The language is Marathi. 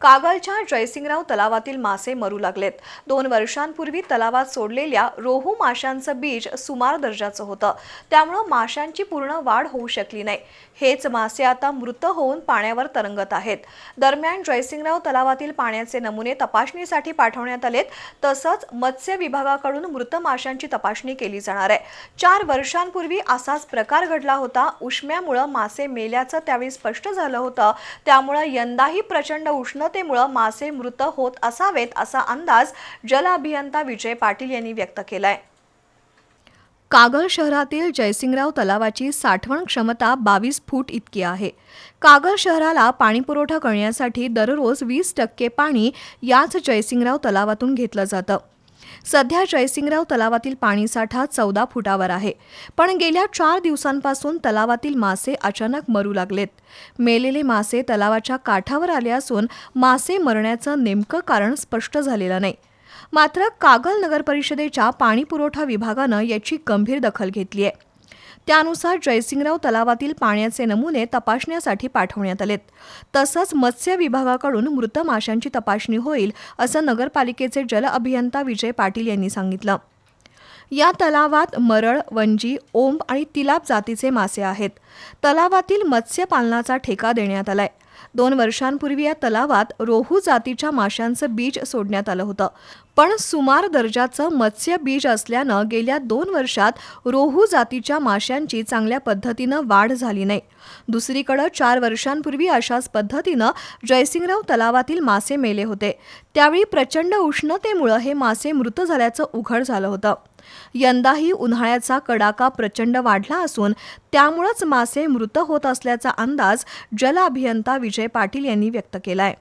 कागलच्या जयसिंगराव तलावातील मासे मरू लागलेत. दोन वर्षांपूर्वी तलावात सोडलेल्या रोहू माशांचं बीज सुमार दर्जाचं होतं. त्यामुळं माशांची पूर्ण वाढ होऊ शकली नाही. हेच मासे आता मृत होऊन पाण्यावर तरंगत आहेत. दरम्यान जयसिंगराव तलावातील पाण्याचे नमुने तपासणीसाठी पाठवण्यात आलेत. तसंच मत्स्य विभागाकडून मृत माशांची तपासणी केली जाणार आहे. चार वर्षांपूर्वी असाच प्रकार घडला होता. उष्म्यामुळं मासे मेल्याचं त्यावेळी स्पष्ट झालं होतं. त्यामुळं यंदाही प्रचंड उष्ण उष्णतेमुळे मासे मृत होत असावेत असा अंदाज जल अभियंता विजय पाटील यांनी व्यक्त केलाय. कागल शहरातील जयसिंगराव तलावाची साठवण क्षमता बावीस फूट इतकी आहे. कागल शहराला पाणीपुरवठा करण्यासाठी दररोज वीस टक्के पाणी याच जयसिंगराव तलावातून घेतलं जातं. सध्या जयसिंगराव तलावातील पाणीसाठा चौदा फुटावर आहे. पण गेल्या चार दिवसांपासून तलावातील मासे अचानक मरू लागलेत. मेलेले मासे तलावाच्या काठावर आले असून मासे मरण्याचं नेमकं कारण स्पष्ट झालेलं नाही. मात्र कागल नगर परिषदेच्या पाणीपुरवठा विभागानं याची गंभीर दखल घेतली आहे. त्यानुसार जयसिंगराव तलावातील पाण्याचे नमुने तपासण्यासाठी पाठवण्यात आलेत. तसंच मत्स्य विभागाकडून मृत माशांची तपासणी होईल असं नगरपालिकेचे जल अभियंता विजय पाटील यांनी सांगितलं. या तलावात मरळ वंजी ओंब आणि तिलाप जातीचे मासे आहेत. तलावातील मत्स्यपालनाचा ठेका देण्यात आलाय. दोन वर्षांपूर्वी या तलावात रोहू जातीच्या माशांचं बीज सोडण्यात आलं होतं. पण सुमार दर्जाचं मत्स्य बीज असल्यानं गेल्या दोन वर्षात रोहू जातीच्या माशांची चांगल्या पद्धतीनं वाढ झाली नाही. दुसरीकडं चार वर्षांपूर्वी अशाच पद्धतीनं जयसिंगराव तलावातील मासे मेले होते. त्यावेळी प्रचंड उष्णतेमुळं हे मासे मृत झाल्याचं उघड झालं होतं. यंदाही उन्हाळ्याचा कडाका प्रचंड वाढला असून त्यामुळंच मासे मृत होत असल्याचा अंदाज जल अभियंता विजय पाटील यांनी व्यक्त केलाय.